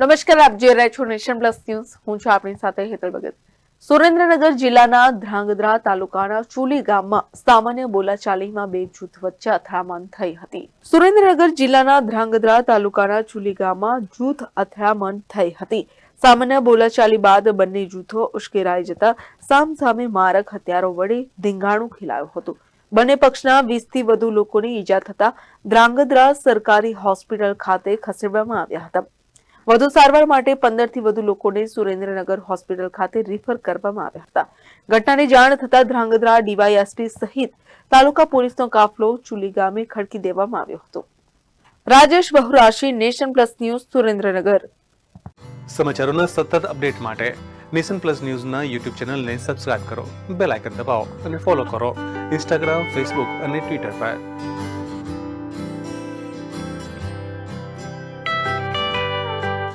નમસ્કાર, આપ જોઈ રહ્યા છો નેશન પ્લસ ન્યૂઝ. હું છું આપણી સાથે હેતલ ભગત. સુરેન્દ્રનગર જિલ્લાના ધ્રાંગધ્રા તાલુકાના ચુલી ગામમાં સામાન્ય બોલાચાલીમાં બે જૂથ વચ્ચે અથડામણ થઈ હતી. સુરેન્દ્રનગર જિલ્લાના ધ્રાંગધ્રા તાલુકાના ચુલી ગામમાં જૂથ અથડામણ થઈ હતી. સામાન્ય બોલાચાલી બાદ બંને જૂથો ઉશ્કેરાઈ જતા સામસામે મારક હથિયારો વડે ધીંગાણું ખેલાયું હતું. બંને પક્ષના વીસથી વધુ લોકોને ઈજા થતા ધ્રાંગધ્રા સરકારી હોસ્પિટલ ખાતે ખસેડવામાં આવ્યા હતા. વધુ સારવાર માટે પંદરથી વધુ લોકોને સુરેન્દ્રનગર હોસ્પિટલ ખાતે રીફર કરવામાં આવ્યા હતા. ઘટનાની જાણ થતા ધ્રાંગધ્રા ડીવાયએસપી સહિત તાલુકા પોલીસનો કાફલો ચુલી ગામે ખડકી દેવામાં આવ્યો હતો. Rajesh Bahurashi, nation plus news, Surendranagar. સમાચારોના સતત અપડેટ માટે નેશન પ્લસ ન્યૂઝના યુટ્યુબ ચેનલને સબસ્ક્રાઇબ કરો, બેલ આઇકન દબાવો અને ફોલો કરો. ઇન્સ્ટાગ્રામ, ફેસબુક અને ટ્વિટર પર.